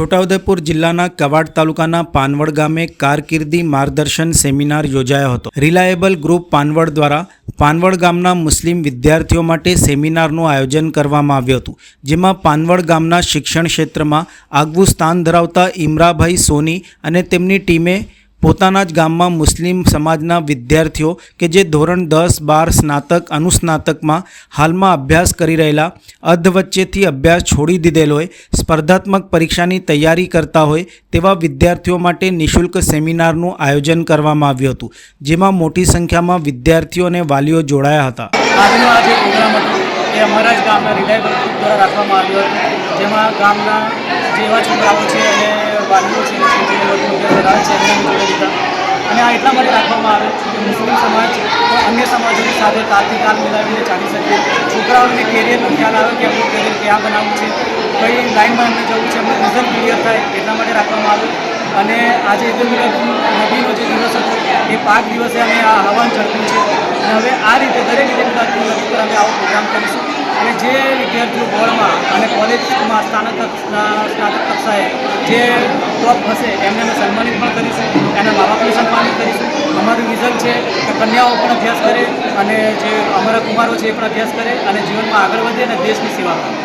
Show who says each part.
Speaker 1: છોટાઉદેપુર જિલ્લાના કવાડ તાલુકાના પાનવડ ગામે કારકિર્દી માર્ગદર્શન સેમિનાર યોજાયો હતો. રિલાયેબલ ગ્રુપ પાનવડ દ્વારા પાનવડ ગામના મુસ્લિમ વિદ્યાર્થીઓ માટે સેમિનારનું આયોજન કરવામાં આવ્યું હતું, જેમાં પાનવડ ગામના શિક્ષણ ક્ષેત્રમાં આગવું સ્થાન ધરાવતા ઇમરાભાઈ સોની અને તેમની ટીમે પોતાના જ ગામમાં મુસ્લિમ સમાજના વિદ્યાર્થીઓ કે જે ધોરણ દસ, બાર સ્નાતક, અનુસ્નાતકમાં હાલમાં અભ્યાસ કરી રહેલા અર્ધ વચ્ચેથી અભ્યાસ છોડી દીધેલો હોય, સ્પર્ધાત્મક પરીક્ષાની તૈયારી કરતા હોય, તેવા વિદ્યાર્થીઓ માટે નિઃશુલ્ક સેમિનારનું આયોજન કરવામાં આવ્યું હતું, જેમાં મોટી સંખ્યામાં વિદ્યાર્થીઓ અને વાલીઓ જોડાયા હતા.
Speaker 2: અમારા જ ગામના રિલાયબલ દ્વારા રાખવામાં આવ્યો હતો, જેમાં ગામના જેવા છોકરાઓ છે અને વાલીઓ છે જે લોકો ધરાવે છે એમને અમે જોડે લીધા અને એટલા માટે રાખવામાં આવે છે કે મુસ્લિમ સમાજ અન્ય સમાજોની સાથે તાલથી તાલ મિલાવીને ચાલી શકે. છોકરાઓને કેરિયરનો ખ્યાલ આવે કે એમનું કેરિયર ક્યાં બનાવવું છે, કઈ લાઇનમાં અમને જવું છે, એમનું રિઝલ્ટ ક્લિયર થાય એટલા માટે રાખવામાં આવ્યું અને આજે ઈદ ઉલ નબીનો જે દિવસ હતો, એ પાંચ દિવસે અમે આ આહવાન ઝડપ્યું છે. અને હવે આ રીતે દરેક રીતે નદી પર અમે આવો પ્રોગ્રામ કરીશું. અને જે વિદ્યાર્થીઓ બોર્ડમાં અને કોલેજમાં સ્નાતક સ્નાતક કક્ષાએ જે ટોપ હશે એમને અમે સન્માનિત પણ કરીશું. એના મા બાપને સન્માનિત કરીશું અમારું વિઝન છે કે કન્યાઓ પણ અભ્યાસ કરે અને જે અમારા કુમારો છે એ પણ અભ્યાસ કરે અને જીવનમાં આગળ વધે અને દેશની સેવા કરે.